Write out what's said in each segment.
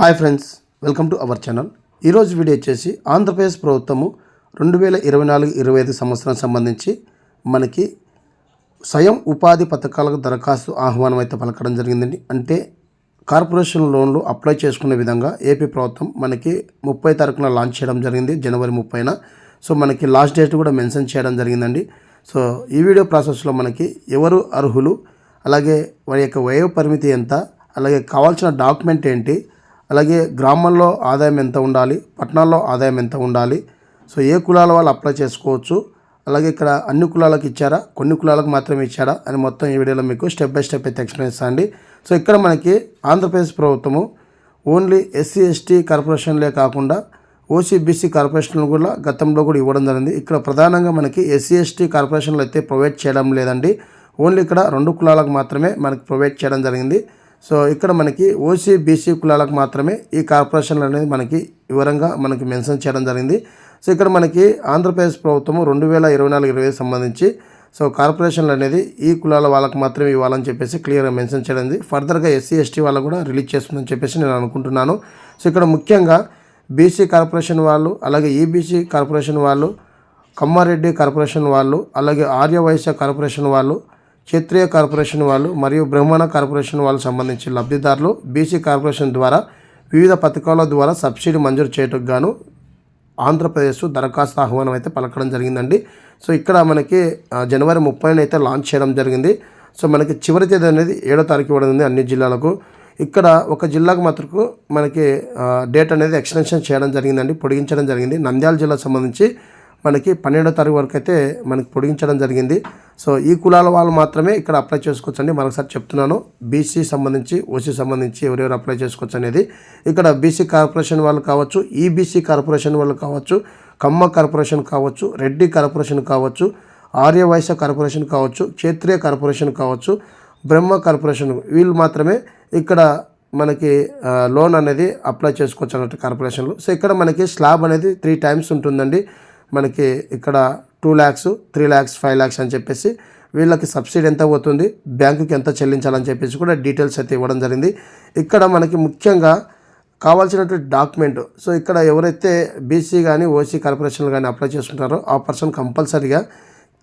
Hi friends welcome to our channel. ఈరోజు video వచ్చేసి ఆంధ్రప్రదేశ్ ప్రభుత్వము రెండు వేల ఇరవై నాలుగు ఇరవై ఐదు సంవత్సరం సంబంధించి మనకి స్వయం ఉపాధి పథకాలకు దరఖాస్తు ఆహ్వానం అయితే పలకడం జరిగిందండి. అంటే కార్పొరేషన్ లోన్లు అప్లై చేసుకునే విధంగా ఏపీ ప్రభుత్వం మనకి ముప్పై తారీఖున లాంచ్ చేయడం జరిగింది జనవరి ముప్పైన. సో మనకి లాస్ట్ డేట్ కూడా మెన్షన్ చేయడం జరిగిందండి. సో ఈ వీడియో ప్రాసెస్లో మనకి ఎవరు అర్హులు అలాగే వారి యొక్క వయో పరిమితి ఎంత అలాగే కావాల్సిన డాక్యుమెంట్ ఏంటి అలాగే గ్రామంలో ఆదాయం ఎంత ఉండాలి పట్టణాల్లో ఆదాయం ఎంత ఉండాలి సో ఏ కులాల వాళ్ళు అప్లై చేసుకోవచ్చు అలాగే ఇక్కడ అన్ని కులాలకు ఇచ్చారా కొన్ని కులాలకు మాత్రమే ఇచ్చారా అని మొత్తం ఈ వీడియోలో మీకు స్టెప్ బై స్టెప్ అయితే ఎక్స్ప్లెయిన్ చేస్తాను అండి సో ఇక్కడ మనకి ఆంధ్రప్రదేశ్ ప్రభుత్వము ఓన్లీ ఎస్సీ ఎస్టీ కార్పొరేషన్లే కాకుండా ఓసీబీసీ కార్పొరేషన్లు కూడా గతంలో కూడా ఇవ్వడం జరిగింది. ఇక్కడ ప్రధానంగా మనకి ఎస్సీ ఎస్టీ కార్పొరేషన్లు అయితే ప్రొవైడ్ చేయడం లేదండి. ఓన్లీ ఇక్కడ రెండు కులాలకు మాత్రమే మనకి ప్రొవైడ్ చేయడం జరిగింది. సో ఇక్కడ మనకి ఓసీ బీసీ కులాలకు మాత్రమే ఈ కార్పొరేషన్లు అనేది మనకి వివరంగా మనకి మెన్షన్ చేయడం జరిగింది. సో ఇక్కడ మనకి ఆంధ్రప్రదేశ్ ప్రభుత్వం రెండు వేల ఇరవై నాలుగు ఇరవై సంబంధించి సో కార్పొరేషన్లు అనేది ఈ కులాల వాళ్ళకి మాత్రమే ఇవ్వాలని చెప్పేసి క్లియర్గా మెన్షన్ చేయడం ఫర్దర్గా ఎస్సీ ఎస్టీ వాళ్ళు కూడా రిలీజ్ చేస్తుందని చెప్పేసి నేను అనుకుంటున్నాను. సో ఇక్కడ ముఖ్యంగా బీసీ కార్పొరేషన్ వాళ్ళు అలాగే ఈబీసీ కార్పొరేషన్ వాళ్ళు కమ్మారెడ్డి కార్పొరేషన్ వాళ్ళు అలాగే ఆర్యవైశ్య కార్పొరేషన్ వాళ్ళు క్షత్రియ కార్పొరేషన్ వాళ్ళు మరియు బ్రహ్మణ కార్పొరేషన్ వాళ్ళు సంబంధించిన లబ్ధిదారులు బీసీ కార్పొరేషన్ ద్వారా వివిధ పథకాల ద్వారా సబ్సిడీ మంజూరు చేయటకు గాను ఆంధ్రప్రదేశ్ దరఖాస్తు ఆహ్వానం అయితే పలకడం జరిగిందండి. సో ఇక్కడ మనకి జనవరి ముప్పైన అయితే లాంచ్ చేయడం జరిగింది. సో మనకి చివరి తేదీ అనేది ఏడో తారీఖు ఇవ్వడం ఉంది అన్ని జిల్లాలకు. ఇక్కడ ఒక జిల్లాకు మాత్రకు మనకి డేట్ అనేది ఎక్స్టెన్షన్ చేయడం జరిగిందండి పొడిగించడం జరిగింది. నంద్యాల జిల్లాకు సంబంధించి మనకి పన్నెండో తారీఖు వరకు అయితే మనకి పొడిగించడం జరిగింది. సో ఈ కులాల వాళ్ళు మాత్రమే ఇక్కడ అప్లై చేసుకోవచ్చండి మరొకసారి చెప్తున్నాను. బీసీ సంబంధించి ఓసీ సంబంధించి ఎవరెవరు అప్లై చేసుకోవచ్చు అనేది. ఇక్కడ బీసీ కార్పొరేషన్ వాళ్ళు కావచ్చు ఈబీసీ కార్పొరేషన్ వాళ్ళు కావచ్చు కమ్మ కార్పొరేషన్ కావచ్చు రెడ్డి కార్పొరేషన్ కావచ్చు ఆర్యవైశ్య కార్పొరేషన్ కావచ్చు క్షేత్రీయ కార్పొరేషన్ కావచ్చు బ్రహ్మ కార్పొరేషన్ వీళ్ళు మాత్రమే ఇక్కడ మనకి లోన్ అనేది అప్లై చేసుకోవచ్చు అన్నట్టు కార్పొరేషన్లు సో ఇక్కడ మనకి స్లాబ్ అనేది త్రీ టైమ్స్ ఉంటుందండి. మనకి ఇక్కడ two lakhs three lakhs five lakhs అని చెప్పేసి వీళ్ళకి సబ్సిడీ ఎంత పోతుంది బ్యాంకుకి ఎంత చెల్లించాలని చెప్పేసి కూడా డీటెయిల్స్ అయితే ఇవ్వడం జరిగింది. ఇక్కడ మనకి ముఖ్యంగా కావాల్సినటువంటి డాక్యుమెంట్ సో ఇక్కడ ఎవరైతే బీసీ కానీ ఓసీ కార్పొరేషన్లు కానీ అప్లై చేసుకుంటారో ఆ పర్సన్ కంపల్సరీగా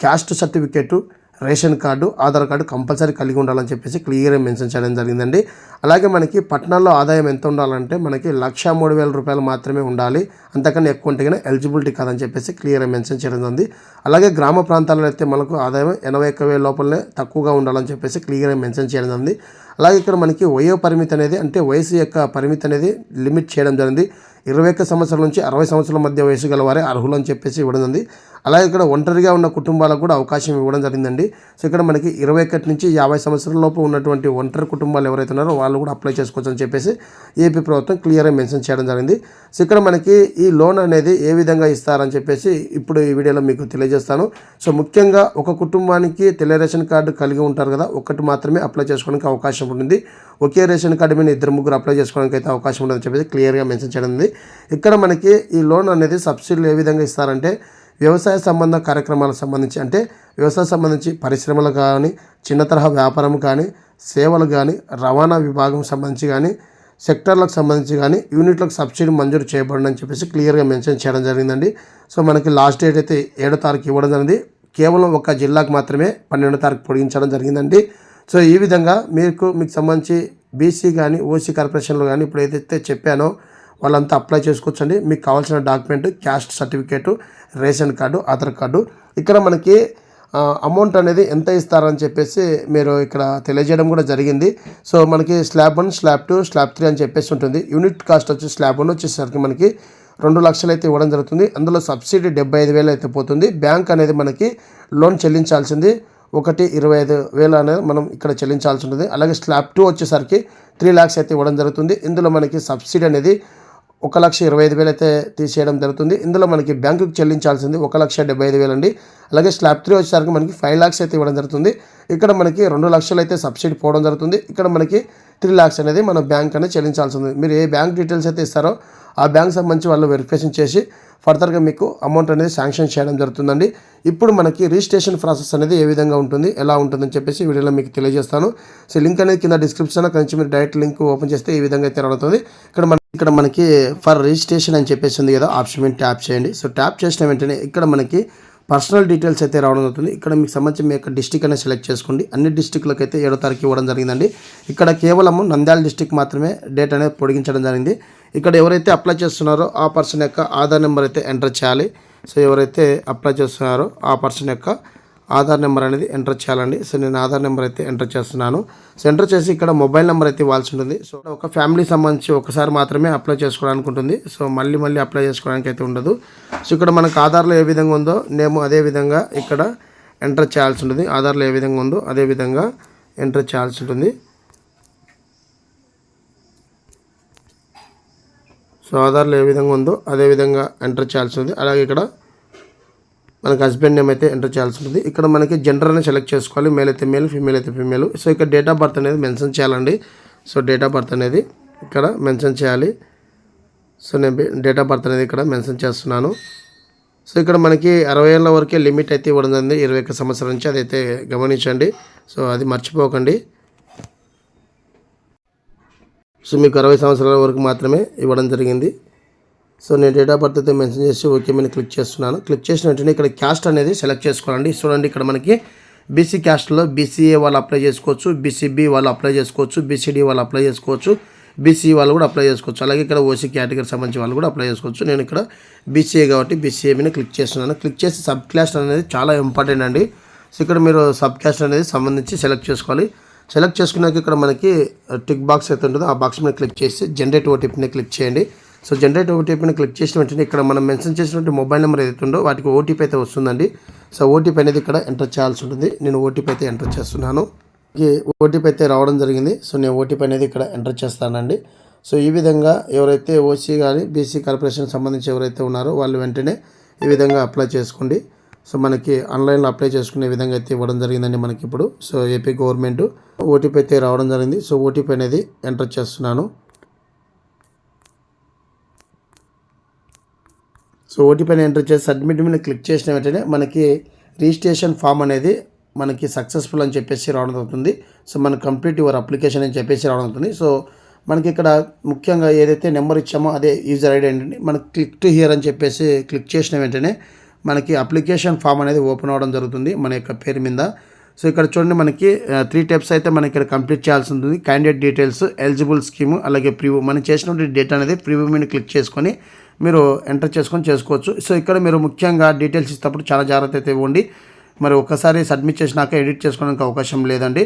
caste certificate ration card Aadhaar card compulsory కలిగి ఉండాలని చెప్పేసి క్లియర్గా మెన్షన్ చేయడం జరిగిందండి. అలాగే మనకి పట్టణాల్లో ఆదాయం ఎంత ఉండాలంటే మనకి లక్ష మూడు వేల రూపాయలు మాత్రమే ఉండాలి. అంతకన్నా ఎక్కువ ఉంటే కానీ ఎలిజిబిలిటీ కాదని చెప్పేసి క్లియర్గా మెన్షన్ చేయడం జరిగింది. అలాగే గ్రామ ప్రాంతాల్లో అయితే మనకు ఆదాయం ఎనభై ఒక్క వేల లోపలనే తక్కువగా ఉండాలని చెప్పేసి క్లియర్గా మెన్షన్ చేయడం జరిగింది. అలాగే ఇక్కడ మనకి వయో పరిమితి అనేది అంటే వయసు యొక్క పరిమితి అనేది లిమిట్ చేయడం జరిగింది. ఇరవై ఒక్క సంవత్సరాల నుంచి అరవై సంవత్సరాల మధ్య వయసు గల వారే అర్హులు అని చెప్పేసి ఇవ్వడం ఉంది అలాగే ఇక్కడ ఒంటరిగా ఉన్న కుటుంబాలకు కూడా అవకాశం ఇవ్వడం జరిగిందండి. సో ఇక్కడ మనకి ఇరవై ఒకటి నుంచి యాభై సంవత్సరాల లోపు ఉన్నటువంటి ఒంటరి కుటుంబాలు ఎవరైతే ఉన్నారో వాళ్ళు కూడా అప్లై చేసుకోవచ్చు అని చెప్పేసి ఏపీ ప్రభుత్వం క్లియర్గా మెన్షన్ చేయడం జరిగింది. సో ఇక్కడ మనకి ఈ లోన్ అనేది ఏ విధంగా ఇస్తారని చెప్పేసి ఇప్పుడు ఈ వీడియోలో మీకు తెలియజేస్తాను. సో ముఖ్యంగా ఒక కుటుంబానికి తెల్ల రేషన్ కార్డు కలిగి ఉంటారు కదా ఒకటి మాత్రమే అప్లై చేసుకోవడానికి అవకాశం ఉంటుంది. ఒకే రేషన్ కార్డు మీద ఇద్దరు ముగ్గురు అప్లై చేసుకోవడానికి అయితే అవకాశం ఉండదని చెప్పేసి క్లియర్గా మెన్షన్ చేయడం ఉంది. ఇక్కడ మనకి ఈ లోన్ అనేది సబ్సిడీలు ఏ విధంగా ఇస్తారంటే వ్యవసాయ సంబంధ కార్యక్రమాలకు సంబంధించి అంటే వ్యవసాయ సంబంధించి పరిశ్రమలు కానీ చిన్న తరహా వ్యాపారం కానీ సేవలు కానీ రవాణా విభాగం సంబంధించి కానీ సెక్టర్లకు సంబంధించి కానీ యూనిట్లకు సబ్సిడీ మంజూరు చేయబడిందని చెప్పేసి క్లియర్గా మెన్షన్ చేయడం జరిగిందండి. సో మనకి లాస్ట్ డేట్ అయితే ఏడో తారీఖు ఇవ్వడం జరిగింది. కేవలం ఒక జిల్లాకు మాత్రమే పన్నెండో తారీఖు పొడిగించడం జరిగిందండి. సో ఈ విధంగా మీకు మీకు సంబంధించి బీసీ కానీ ఓసీ కార్పొరేషన్లు కానీ ఇప్పుడు ఏదైతే చెప్పానో వాళ్ళంతా అప్లై చేసుకోవచ్చండి. మీకు కావాల్సిన document caste certificate ration card Aadhaar card. ఇక్కడ మనకి అమౌంట్ అనేది ఎంత ఇస్తారని చెప్పేసి మీరు ఇక్కడ తెలియజేయడం కూడా జరిగింది. సో మనకి slab one slab two slab three అని చెప్పేసి ఉంటుంది. యూనిట్ కాస్ట్ వచ్చి స్లాబ్ వన్ వచ్చేసరికి మనకి రెండు లక్షలు అయితే ఇవ్వడం జరుగుతుంది. అందులో సబ్సిడీ డెబ్బై ఐదు వేలు అయితే పోతుంది. బ్యాంక్ అనేది మనకి లోన్ చెల్లించాల్సింది. ఒకటి ఇరవై ఐదు వేలు అనేది మనం ఇక్కడ చెల్లించాల్సి ఉంటుంది. అలాగే స్లాబ్ టూ వచ్చేసరికి త్రీ ల్యాక్స్ అయితే ఇవ్వడం జరుగుతుంది. ఇందులో మనకి సబ్సిడీ అనేది ఒక లక్ష ఇరవై ఐదు వేలు అయితే తీసేయడం జరుగుతుంది. ఇందులో మనకి బ్యాంకుకి చెల్లించాల్సింది ఒక లక్ష డెబ్బై ఐదు వేలు అండి అలాగే స్లాబ్ త్రీ వచ్చేసరికి మనకి ఫైవ్ ల్యాక్స్ అయితే ఇవ్వడం జరుగుతుంది. ఇక్కడ మనకి రెండు లక్షలు అయితే సబ్సిడీ పోవడం జరుగుతుంది. ఇక్కడ మనకి త్రీ ల్యాక్స్ అనేది మన బ్యాంక్ అనేది చెల్లించాల్సి ఉంది మీరు ఏ బ్యాంక్ డీటెయిల్స్ అయితే ఇస్తారో ఆ బ్యాంక్ సంబంధించి వాళ్ళు వెరిఫికేషన్ చేసి ఫర్దర్గా మీకు అమౌంట్ అనేది శాంక్షన్ చేయడం జరుగుతుందండి. ఇప్పుడు మనకి రిజిస్ట్రేషన్ ప్రాసెస్ అనేది ఏ విధంగా ఉంటుంది ఎలా ఉంటుందని చెప్పేసి వీడియోలో మీకు తెలియజేస్తాను. సో లింక్ అనేది కింద డిస్క్రిప్షన్ అక్కడ నుంచి మీరు డైరెక్ట్ లింక్ ఓపెన్ చేస్తే ఈ విధంగా అయితే అవుతుంది ఇక్కడ మన ఇక్కడ మనకి ఫర్ రిజిస్ట్రేషన్ అని చెప్పేసి ఉంది కదా ఆప్షన్ మీద ట్యాప్ చేయండి. సో ట్యాప్ చేసిన వెంటనే ఇక్కడ మనకి పర్సనల్ డీటెయిల్స్ అయితే రావడం అవుతుంది ఇక్కడ మీకు సంబంధించి మీ యొక్క డిస్టిక్ అనేది సెలెక్ట్ చేసుకోండి. అన్ని డిస్టిక్లకు అయితే ఏడో తారీఖు ఇవ్వడం జరిగిందండి. ఇక్కడ కేవలం నంద్యాల డిస్టిక్ మాత్రమే డేట్ అనేది పొడిగించడం జరిగింది. ఇక్కడ ఎవరైతే అప్లై చేస్తున్నారో ఆ పర్సన్ యొక్క ఆధార్ నెంబర్ అయితే ఎంటర్ చేయాలి. సో ఎవరైతే అప్లై చేస్తున్నారో ఆ పర్సన్ యొక్క ఆధార్ నెంబర్ అనేది ఎంటర్ చేయాలండి. సో నేను ఆధార్ నెంబర్ అయితే ఎంటర్ చేస్తున్నాను. సో ఎంటర్ చేసి ఇక్కడ మొబైల్ నెంబర్ అయితే ఇవ్వాల్సి ఉంటుంది. సో ఒక ఫ్యామిలీ సంబంధించి ఒకసారి మాత్రమే అప్లై చేసుకోవడానికి ఉంటుంది. సో మళ్ళీ మళ్ళీ అప్లై చేసుకోవడానికి అయితే ఉండదు. సో ఇక్కడ మనకు ఆధార్లో ఏ విధంగా ఉందో నేమ్ అదే విధంగా ఇక్కడ ఎంటర్ చేయాల్సి ఉంటుంది. ఆధార్లో ఏ విధంగా ఉందో అదే విధంగా ఎంటర్ చేయాల్సి ఉంటుంది. సో ఆధార్లో ఏ విధంగా ఉందో అదే విధంగా ఎంటర్ చేయాల్సి ఉంది. అలాగే ఇక్కడ మనకి హస్బెండ్ నేమ్ అయితే ఎంటర్ చేయాల్సి ఉంటుంది. ఇక్కడ మనకి జెండర్ అనేది సెలెక్ట్ చేసుకోవాలి. మేల్ అయితే మేల్ ఫీమేల్ అయితే ఫీమేల్ సో ఇక్కడ డేట్ ఆఫ్ బర్త్ అనేది మెన్షన్ చేయాలండి. సో డేట్ ఆఫ్ బర్త్ అనేది ఇక్కడ మెన్షన్ చేయాలి. సో నేను డేట్ ఆఫ్ బర్త్ అనేది ఇక్కడ మెన్షన్ చేస్తున్నాను. సో ఇక్కడ మనకి అరవై ఏళ్ళ వరకే లిమిట్ అయితే ఇవ్వడం జరిగింది. ఇరవై ఒక్క సంవత్సరం నుంచి అదైతే గమనించండి. సో అది మర్చిపోకండి. సో మీకు అరవై సంవత్సరాల వరకు మాత్రమే ఇవ్వడం జరిగింది. సో నేను డేట్ ఆఫ్ బర్త్ అయితే మెన్షన్ చేసి ఓకే మీద క్లిక్ చేస్తున్నాను. క్లిక్ చేసిన వెంటనే ఇక్కడ క్యాస్ట్ అనేది సెలెక్ట్ చేసుకోవాలండి. చూడండి ఇక్కడ మనకి బీసీ క్యాస్ట్లో బీసీఏ వాళ్ళు అప్లై చేసుకోవచ్చు బీసీబీ వాళ్ళు అప్లై చేసుకోవచ్చు బీసీడీ వాళ్ళు అప్లై చేసుకోవచ్చు బీసీ వాళ్ళు కూడా అప్లై చేసుకోవచ్చు. అలాగే ఇక్కడ ఓసీ కేటగిరీ సంబంధించి వాళ్ళు కూడా అప్లై చేసుకోవచ్చు. నేను ఇక్కడ బీసీఏ కాబట్టి బీసీఏ మీద క్లిక్ చేస్తున్నాను. క్లిక్ చేసి సబ్ క్యాస్ట్ అనేది చాలా ఇంపార్టెంట్ అండి. సో ఇక్కడ మీరు సబ్ క్యాస్ట్ అనేది సంబంధించి సెలెక్ట్ చేసుకోవాలి. సెలెక్ట్ చేసుకున్నాక ఇక్కడ మనకి టిక్ బాక్స్ అయితే ఉంటుందో ఆ బాక్స్ మీద క్లిక్ చేసి జనరేట్ ఓటీపీని క్లిక్ చేయండి. సో జనరేట్ ఓటీపీని క్లిక్ చేసిన వెంటనే ఇక్కడ మనం మెన్షన్ చేసినటువంటి మొబైల్ నెంబర్ ఏదైతే ఉందో వాటికి ఓటీపీ అయితే వస్తుందండి. సో ఓటీపీ అనేది ఇక్కడ ఎంటర్ చేయాల్సి ఉంటుంది. నేను ఓటీపీ అయితే ఎంటర్ చేస్తున్నాను. ఈ ఓటీపీ అయితే రావడం జరిగింది. సో నేను ఓటీపీ అనేది ఇక్కడ ఎంటర్ చేస్తానండి. సో ఈ విధంగా ఎవరైతే ఓసీ కానీ బీసీ కార్పొరేషన్ సంబంధించి ఎవరైతే ఉన్నారో వాళ్ళు వెంటనే ఈ విధంగా అప్లై చేసుకోండి. సో మనకి ఆన్లైన్లో అప్లై చేసుకునే విధంగా అయితే ఇవ్వడం జరిగిందండి మనకి ఇప్పుడు సో ఏపీ గవర్నమెంట్ ఓటీపీ అయితే రావడం జరిగింది. సో ఓటీపీ అనేది ఎంటర్ చేస్తున్నాను. సో ఓటీపీ ఎంటర్ చేసి సబ్మిట్ మీద క్లిక్ చేసిన వెంటనే మనకి రిజిస్ట్రేషన్ ఫామ్ అనేది మనకి సక్సెస్ఫుల్ అని చెప్పేసి రావడం అవుతుంది సో మనం కంప్లీట్ యువర్ అప్లికేషన్ అని చెప్పేసి రావడం అవుతుంది సో మనకి ఇక్కడ ముఖ్యంగా ఏదైతే నెంబర్ ఇచ్చామో అదే యూజర్ ఐడి ఏంటంటే మనకి క్లిక్ టు హియర్ అని చెప్పేసి క్లిక్ చేసిన వెంటనే మనకి అప్లికేషన్ ఫామ్ అనేది ఓపెన్ అవ్వడం జరుగుతుంది మన యొక్క పేరు మీద. సో ఇక్కడ చూడండి మనకి త్రీ టైప్స్ అయితే మనం ఇక్కడ కంప్లీట్ చేయాల్సి ఉంటుంది క్యాండిడేట్ డీటెయిల్స్ ఎలిజిబుల్ స్కీమ్ అలాగే ప్రివ్యూ మనం చేసినటువంటి డేటా అనేది ప్రివ్యూ మీద క్లిక్ చేసుకొని మీరు ఎంటర్ చేసుకొని చేసుకోవచ్చు. సో ఇక్కడ మీరు ముఖ్యంగా డీటెయిల్స్ ఇచ్చినప్పుడు చాలా జాగ్రత్త అయితే ఇవ్వండి. మరి ఒకసారి సబ్మిట్ చేసినాక ఎడిట్ చేసుకోవడానికి అవకాశం లేదండి.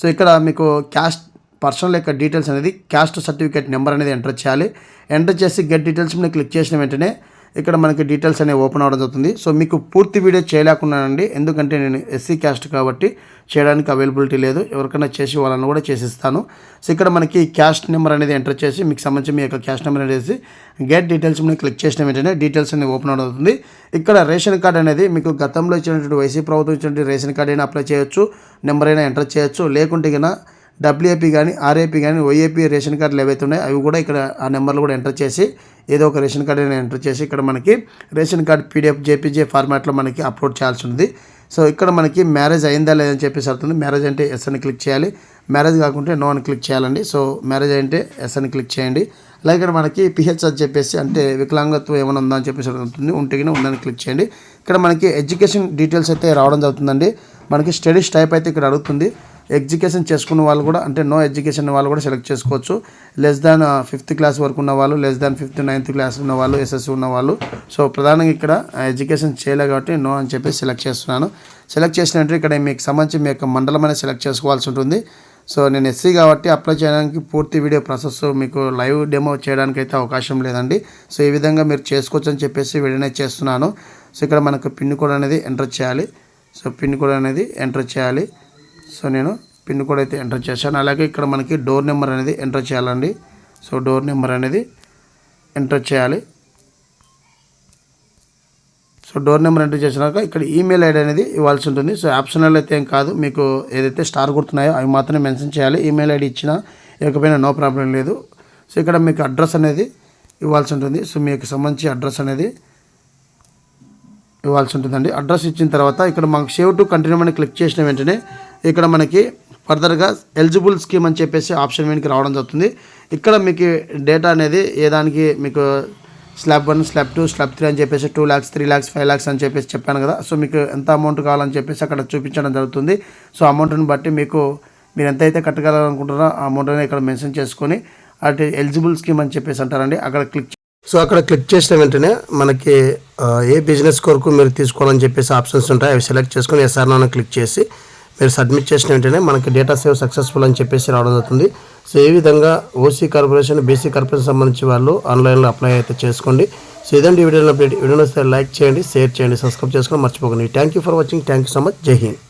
సో ఇక్కడ మీకు క్యాస్ట్ పర్సనల్ యొక్క డీటెయిల్స్ అనేది క్యాస్ట్ సర్టిఫికేట్ నెంబర్ అనేది ఎంటర్ చేయాలి. ఎంటర్ చేసి గెట్ డీటెయిల్స్ మీద క్లిక్ చేసిన వెంటనే ఇక్కడ మనకి డీటెయిల్స్ అనేవి ఓపెన్ అవ్వడం జరుగుతుంది. సో మీకు పూర్తి వీడియో చేయలేకున్నానండి. ఎందుకంటే నేను ఎస్సీ క్యాస్ట్ కాబట్టి చేయడానికి అవైలబిలిటీ లేదు. ఎవరికైనా చేసి వాళ్ళని కూడా చేసిస్తాను. సో ఇక్కడ మనకి క్యాస్ట్ నెంబర్ అనేది ఎంటర్ చేసి మీకు సంబంధించి మీ యొక్క క్యాస్ట్ నెంబర్ అనేది గెట్ డీటెయిల్స్ మీద క్లిక్ చేసిన వెంటనే డీటెయిల్స్ అనేవి ఓపెన్ అవుతుంది ఇక్కడ రేషన్ కార్డ్ అనేది మీకు గతంలో ఇచ్చినటువంటి వైసీ ప్రభుత్వం ఇచ్చినటువంటి రేషన్ కార్డ్ అయినా అప్లై చేయొచ్చు నెంబర్ అయినా ఎంటర్ చేయొచ్చు. లేకుంటే కన్నా డబ్ల్యూఏపీ కానీ ఆర్ఏపీ కానీ వైఏపీ రేషన్ కార్డులు ఏవైతే ఉన్నాయో అవి కూడా ఇక్కడ ఆ నెంబర్లు కూడా ఎంటర్ చేసి ఏదో ఒక రేషన్ కార్డు అయినా ఎంటర్ చేసి ఇక్కడ మనకి రేషన్ కార్డు పీడిఎఫ్ జేపీజే ఫార్మాట్లో మనకి అప్లోడ్ చేయాల్సి ఉంది సో ఇక్కడ మనకి మ్యారేజ్ అయిందా లేదని చెప్పేసి అవుతుంది మ్యారేజ్ అంటే ఎస్ అని క్లిక్ చేయాలి. మ్యారేజ్ కాకుంటే నో అని క్లిక్ చేయాలండి. సో మ్యారేజ్ అంటే ఎస్ అని క్లిక్ చేయండి. అలాగే ఇక్కడ మనకి పిహెచ్ అని చెప్పేసి అంటే వికలాంగత్వం ఏమైనా ఉందా అని చెప్పేసి ఉంటుంది ఉంటే ఉందని క్లిక్ చేయండి. ఇక్కడ మనకి ఎడ్యుకేషన్ డీటెయిల్స్ అయితే రావడం జరుగుతుందండి. మనకి స్టడీస్ టైప్ అయితే ఇక్కడ అడుగుతుంది. ఎడ్యుకేషన్ చేసుకున్న వాళ్ళు కూడా అంటే నో ఎడ్యుకేషన్ వాళ్ళు కూడా సెలెక్ట్ చేసుకోవచ్చు. లెస్ దాన్ ఫిఫ్త్ క్లాస్ వరకు ఉన్న వాళ్ళు less than fifth ninth class ఉన్న వాళ్ళు ఎస్ఎస్సి ఉన్న వాళ్ళు. సో ప్రధానంగా ఇక్కడ uh, ఎడ్యుకేషన్ చేయలే కాబట్టి నో అని చెప్పి సెలెక్ట్ చేస్తున్నాను. సెలెక్ట్ చేసినట్టు ఇక్కడ మీకు సంబంధించి మీ యొక్క మండలం అనేది సెలెక్ట్ చేసుకోవాల్సి ఉంటుంది. సో నేను ఎస్సీ కాబట్టి అప్లై చేయడానికి పూర్తి వీడియో ప్రాసెస్ మీకు లైవ్ డెమో చేయడానికి అయితే అవకాశం లేదండి. సో ఈ విధంగా మీరు చేసుకోవచ్చు అని చెప్పేసి వీడియోనే చేస్తున్నాను. సో ఇక్కడ మనకు పిన్ కోడ్ అనేది ఎంటర్ చేయాలి. సో పిన్ కోడ్ అనేది ఎంటర్ చేయాలి. సో నేను పిన్ కోడ్ అయితే ఎంటర్ చేశాను. అలాగే ఇక్కడ మనకి డోర్ నెంబర్ అనేది ఎంటర్ చేయాలండి. సో డోర్ నెంబర్ అనేది ఎంటర్ చేయాలి. సో డోర్ నెంబర్ ఎంటర్ చేసినాక ఇక్కడ ఈమెయిల్ ఐడి అనేది ఇవ్వాల్సి ఉంటుంది. సో ఆప్షనల్ అయితే ఏం కాదు. మీకు ఏదైతే స్టార్ గుర్తున్నాయో అవి మాత్రమే మెన్షన్ చేయాలి. ఈమెయిల్ ఐడి ఇచ్చినా ఇకపోయినా నో ప్రాబ్లం లేదు. సో ఇక్కడ మీకు అడ్రస్ అనేది ఇవ్వాల్సి ఉంటుంది. సో మీకు సంబంధించి అడ్రస్ అనేది ఇవ్వాల్సి ఉంటుందండి. అడ్రస్ ఇచ్చిన తర్వాత ఇక్కడ మాకు సేవ్ టు కంటిన్యూ అని క్లిక్ చేసిన వెంటనే ఇక్కడ మనకి ఫర్దర్గా ఎలిజిబుల్ స్కీమ్ అని చెప్పేసి ఆప్షన్ మీదకి రావడం జరుగుతుంది. ఇక్కడ మీకు డేటా అనేది ఏ దానికి మీకు slab one slab two slab three అని చెప్పేసి two lakhs three lakhs five lakhs అని చెప్పేసి చెప్పాను కదా. సో మీకు ఎంత అమౌంట్ కావాలని చెప్పేసి అక్కడ చూపించడం జరుగుతుంది. సో అమౌంట్ని బట్టి మీకు మీరు ఎంత అయితే ఆ అమౌంట్ అనేది ఇక్కడ మెన్షన్ చేసుకొని అటు ఎలిజిబుల్ స్కీమ్ అని చెప్పేసి అంటారండి. అక్కడ క్లిక్ సో అక్కడ క్లిక్ చేసిన వెంటనే మనకి ఏ బిజినెస్ కొరకు మీరు తీసుకోవాలని చెప్పేసి ఆప్షన్స్ ఉంటాయి అవి సెలెక్ట్ చేసుకొని ఎస్ఆర్ నాన్న క్లిక్ చేసి మీరు సబ్మిట్ చేసిన వెంటనే మనకి డేటా సేవ్ సక్సెస్ఫుల్ అని చెప్పేసి రావడం జరుగుతుంది. సో ఈ విధంగా ఓసీ కార్పొరేషన్ బీసీ కార్పొరేషన్ సంబంధించి వాళ్ళు ఆన్లైన్లో అప్లై అయితే చేసుకోండి. సో ఇదండి వీడియోలో అప్డేట్. వీడియో వస్తే లైక్ చేయండి షేర్ చేయండి సబ్స్క్రైబ్ చేసుకొని మర్చిపోకండి. Thank you for watching thank you so much Jai Hind